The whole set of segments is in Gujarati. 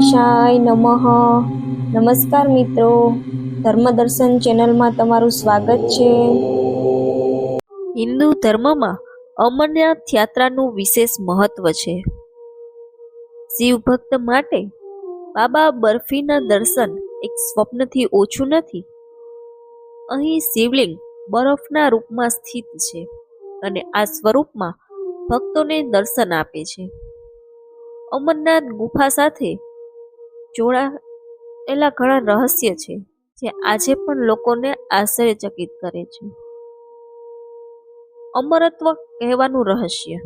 ગણેશાય નમઃ. નમસ્કાર મિત્રો. ધર્મદર્શન ચેનલમાં તમારું સ્વાગત છે. હિન્દુ ધર્મમાં અમરનાથ યાત્રાનું વિશેષ મહત્વ છે. શિવ ભક્ત માટે બાબા બર્ફીના દર્શન એક સ્વપ્નથી ઓછું નથી. અહીં શિવલિંગ બરફના રૂપમાં સ્થિત છે અને આ સ્વરૂપમાં ભક્તોને દર્શન આપે છે. અમરનાથ ગુફા સાથે જોડાયેલા ઘણા રહસ્ય છે, જે આજે પણ લોકોને આશ્ચર્યચકિત કરે છે. અમરત્વ કહેવાનું રહસ્ય.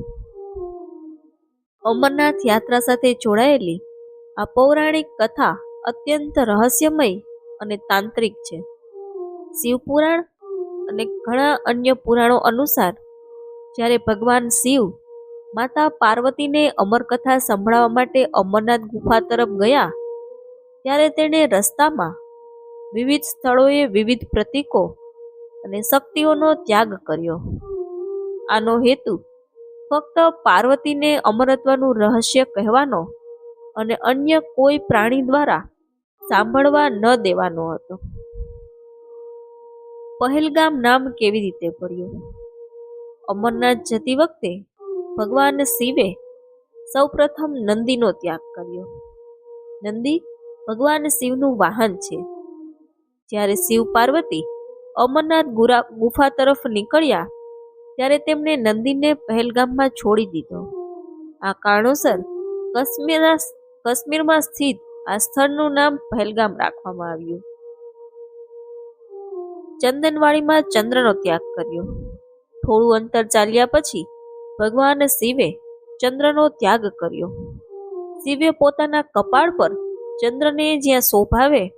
અમરનાથ યાત્રા સાથે જોડાયેલી આ પૌરાણિક કથા અત્યંત રહસ્યમય અને તાંત્રિક છે. શિવપુરાણ અને ઘણા અન્ય પુરાણો અનુસાર, જ્યારે ભગવાન શિવ માતા પાર્વતીને અમરકથા સંભળાવવા માટે અમરનાથ ગુફા તરફ ગયા ત્યારે તેણે રસ્તામાં વિવિધ સ્થળોએ વિવિધ પ્રતીકો અને શક્તિઓનો ત્યાગ કર્યો. આનો હેતુ ફક્ત પાર્વતીને અમરત્વનું રહસ્ય કહેવાનો અને અન્ય કોઈ પ્રાણી દ્વારા સાંભળવા ન દેવાનો હતો. પહેલગામ નામ કેવી રીતે પડ્યું? અમરનાથ જતી વખતે ભગવાન શિવે સૌપ્રથમ નંદીનો ત્યાગ કર્યો. નંદી ભગવાન શિવનું વાહન છે. જ્યારે શિવ પાર્વતી અમરનાથ ગુરા, ગુફા તરફ નીકળ્યા, ત્યારે તેમણે નંદીને પહેલગામમાં છોડી દીધો. આ કારણોસર કાશ્મીરના કાશ્મીરમાં સ્થિત આ સ્થળનું નામ પહેલગામ રાખવામાં આવ્યું. ચંદનવાડીમાં ચંદ્રનો ત્યાગ કર્યો. થોડું અંતર ચાલ્યા પછી ભગવાન શિવે ચંદ્રનો ત્યાગ કર્યો. શિવે પોતાના કપાળ પર ચંદ્રને જ્યાં શોભાવે,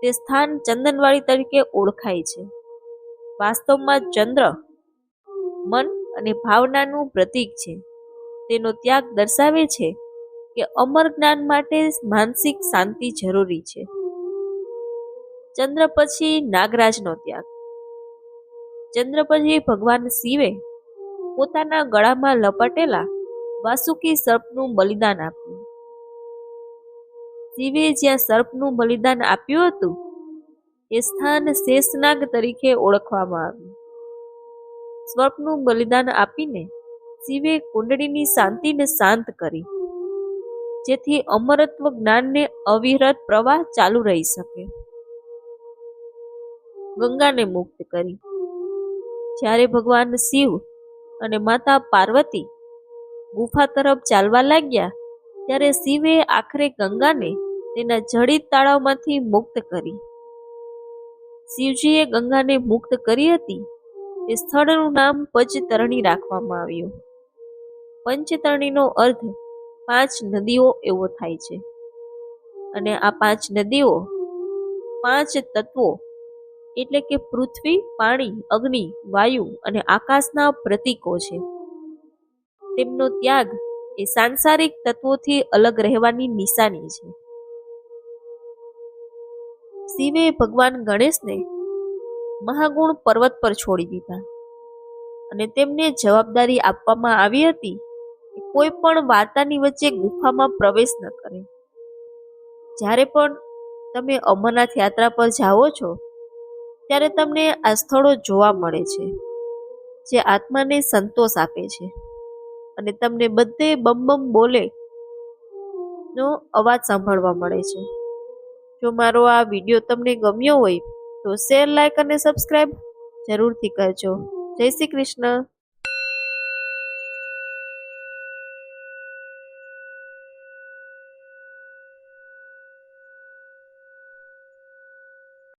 તે સ્થાન ચંદનવાડી તરીકે ઓળખાય છે. વાસ્તવમાં ચંદ્ર મન અને ભાવનાનું પ્રતીક છે. તેનો ત્યાગ દર્શાવે છે કે અમર જ્ઞાન માટે માનસિક શાંતિ જરૂરી છે. ચંદ્ર પછી નાગરાજનો ત્યાગ. ચંદ્ર પછી ભગવાન શિવે પોતાના ગળામાં લપટેલા વાસુકી સર્પનું બલિદાન આપ્યું. શિવે જ્યાં સર્પનું બલિદાન આપ્યું હતું, એ સ્થાન શેષનાગ તરીકે ઓળખવામાં આવ્યું. સ્વર્પનું બલિદાન આપીને શિવે કુંડળીની શાંતિને શાંત કરી, જેથી અમરત્વ જ્ઞાનને અવિરત પ્રવાહ ચાલુ રહી શકે. ગંગાને મુક્ત કરી. જ્યારે ભગવાન શિવ અને માતા પાર્વતી ગુફા તરફ ચાલવા લાગ્યા ત્યારે શિવે આખરે ગંગાને તેના જડિત તાળાવમાંથી મુક્ત કરી. શિવજીએ ગંગાને મુક્ત કરી હતી. તે સ્થળનું નામ પંચતરણી રાખવામાં આવ્યું. પંચતરણીનો અર્થ પાંચ નદીઓ એવો થાય છે. અને આ પાંચ નદીઓ પાંચ તત્વો એટલે કે પૃથ્વી, પાણી, અગ્નિ, વાયુ અને આકાશના પ્રતીકો છે. તેમનો ત્યાગ એ સાંસારિક તત્વોથી અલગ રહેવાની નિશાની છે. શિવે ભગવાન ગણેશને મહાગુણ પર્વત પર છોડી દીધા અને તેમને જવાબદારી આપવામાં આવી હતી કે કોઈ પણ વાર્તાની વચ્ચે ગુફામાં પ્રવેશ ન કરે. જ્યારે પણ તમે અમરનાથ યાત્રા પર જાઓ છો, ત્યારે તમને આ સ્થળો જોવા મળે છે, જે આત્માને સંતોષ આપે છે. અને તમને બધે બમ બમ બોલે નો અવાજ સાંભળવા મળે છે. જો મારો આ વીડિયો તમને ગમ્યો હોય તો શેર લાઈક અને સબસ્ક્રાઈબ જરૂરથી કરજો. જય શ્રી કૃષ્ણ.